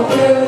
Oh,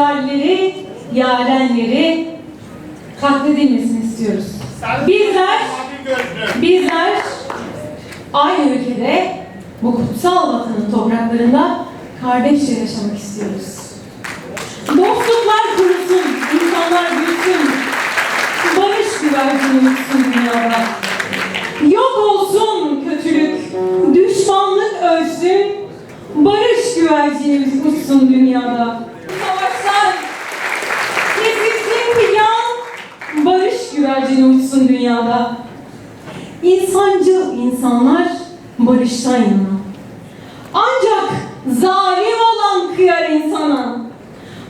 yerleri, yarenleri katledilmesini istiyoruz. Bizler, bizler aynı ülkede bu kutsal vatanın topraklarında kardeşçe yaşamak istiyoruz. Dostluklar kurusun, insanlar büyüsün, barış güvercini uçsun dünyada. Yok olsun kötülük, düşmanlık ölsün, barış güvercinimiz uçsun dünyada. Savaşlar, kesilsin plan, barış güvercini uçsun dünyada. İnsancıl insanlar barıştan yana. Ancak zalim olan kıyar insana.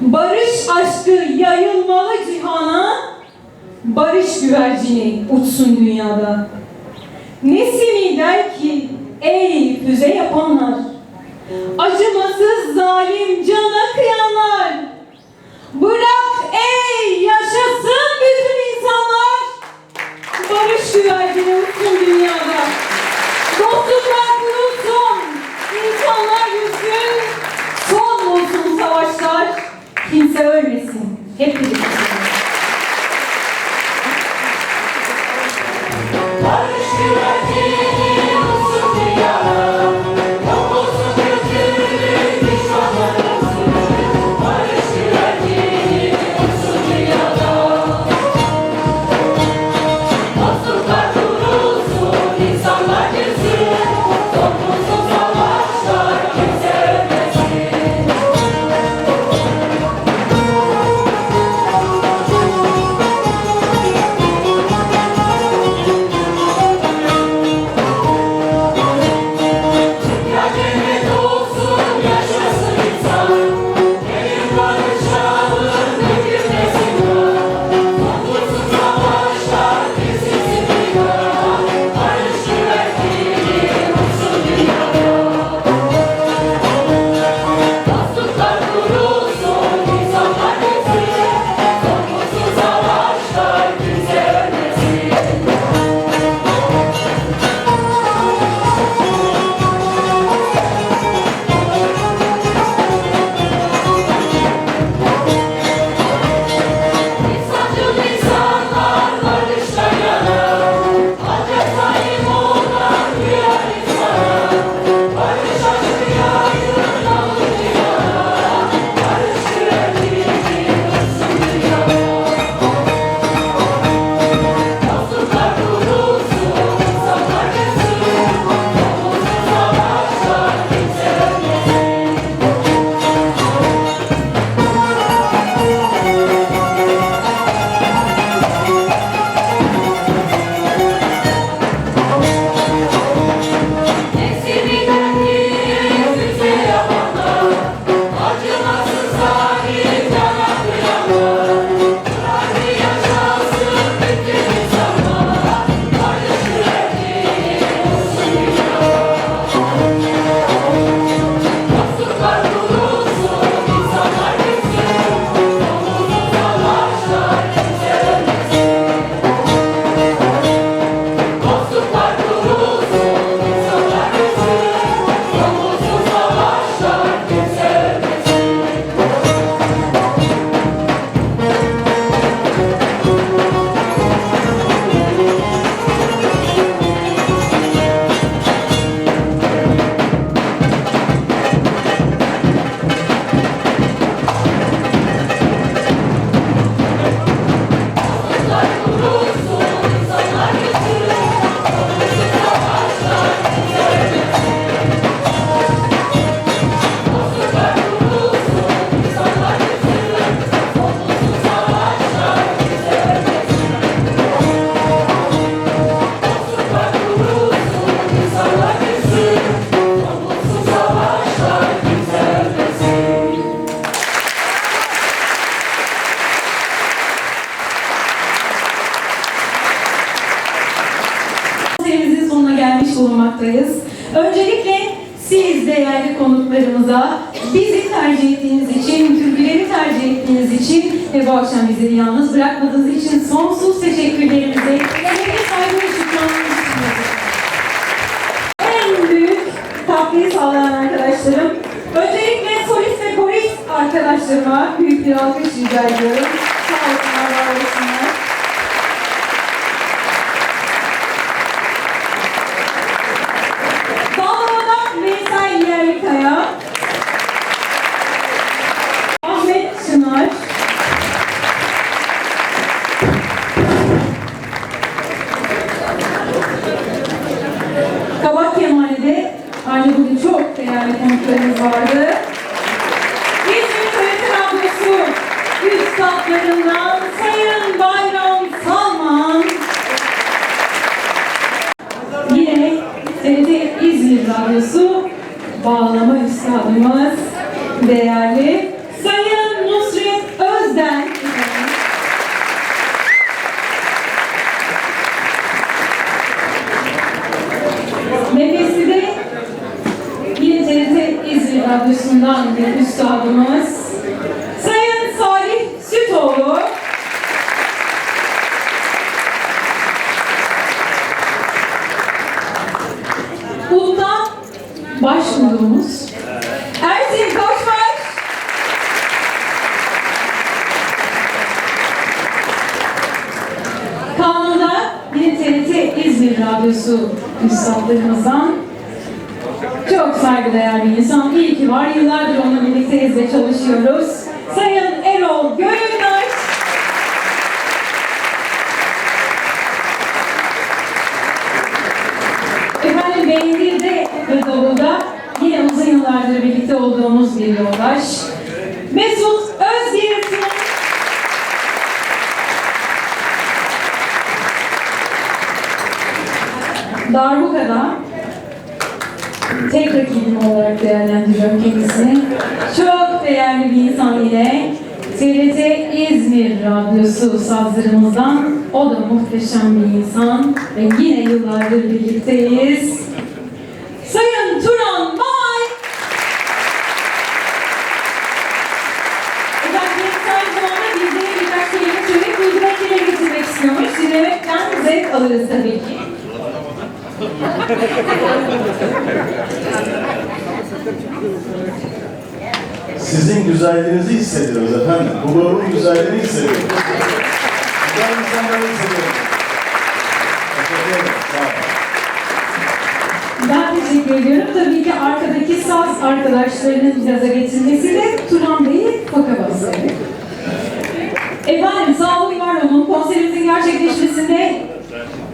Barış aşkı yayılmalı cihana. Barış güvercini uçsun dünyada. Nesimi der ki ey füze yapanlar. Acımasız zalim cana kıyanlar. Bırak ey yaşasın bütün insanlar. Barış güvercini uçsun dünyada. Dostluklar kurulsun, insanlar yüzsün, son olsun savaşlar, kimse ölmesin. Hep birlikte. Barış güvercini teşekkürlerimizi ve saygı ve şükranlarımızı sunuyoruz. En büyük katkıyı sağlayan arkadaşlarım, öncelikle solist ve korist arkadaşlarım, arkadaşlarıma büyük bir alkış rica ediyorum. Radyosu bağlama üstadımız değerli Sayın Nusret Özden. Nefesi de yine TRT İzmir Radyosu'ndan bir üstadımız Sayın Salih Sütoğlu. Uludağ başvurduğumuz Ersin Koçbaş. Kanunda yine TRT İzmir Radyosu üstadlarımızdan çok saygıdeğer bir insan. İyi ki var. Yıllardır onunla birlikteyiz ve çalışıyoruz. Sayın Erol Gönüldaş. Efendim Beynir'de ve Doğu'da yine uzun yıllardır birlikte olduğumuz bir yoldaş. Değerlendiriyorum kendisini. Çok değerli bir insan yine. TRT İzmir Radyosu sazlarımızdan o da muhteşem bir insan ve yine yıllardır birlikteyiz. Sayın Turan Bay. Kendisi aynı zamanda bizlere birkaç kelime söyleyip dile getirmek istiyormuş. Dinlemekten zevk alırız tabii ki. Sizin güzelliğinizi hissediyoruz efendim. Bu grubun güzelliğini hissediyoruz. Güzel insanları hissediyoruz. Teşekkür ederim. Sağ olun. Ben teşekkür ediyorum. Tabii ki arkadaki saz arkadaşlarının gaza getirmesi de Turan Bey'i faka bastırdı. Efendim sağ olun var olun. Konserimizin gerçekleşmesinde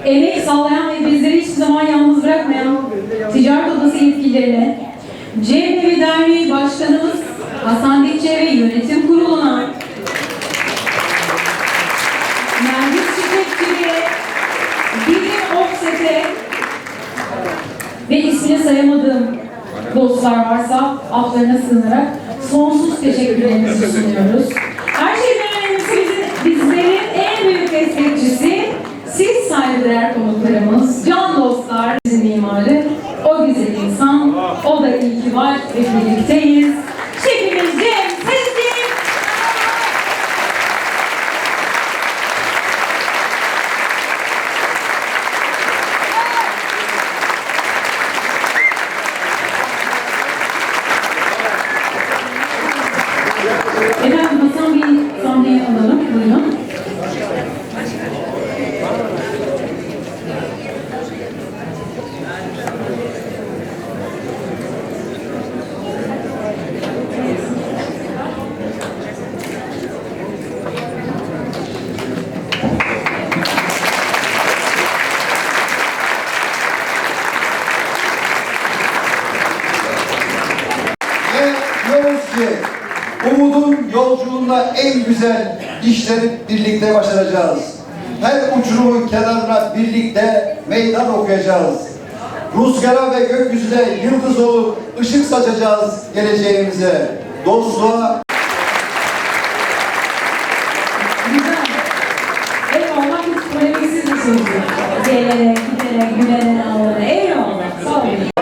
emek sağlayan ve bizleri hiçbir zaman yalnız bırakmayan ticaret odası yetkililerine, Cemrevi Derneği Başkanımız Hasan Dikçe ve Yönetim Kurulu'na, Nergis Çiçekçi'ye, Bilim Offset'e, ve ismini sayamadığım dostlar varsa aflarına sığınarak sonsuz teşekkürlerimizi sunuyoruz. Her şeyden önemlisi bizlerin en büyük destekçisi siz saygıdeğer konuklarımız, can dostlar, bizim mimarı, o güzel insan, o da iyi ki var ve birlikteyiz. Yolculuğunda en güzel işleri birlikte başaracağız. Her uçurumun kenarına birlikte meydan okuyacağız. Rüzgara ve gökyüzüne yıldız olup ışık saçacağız geleceğimize. Dostluğa Güzel. Eyvallah hiç polemiksiz bir sözü. Gelene, gidene, gülene, alana. Eyvallah.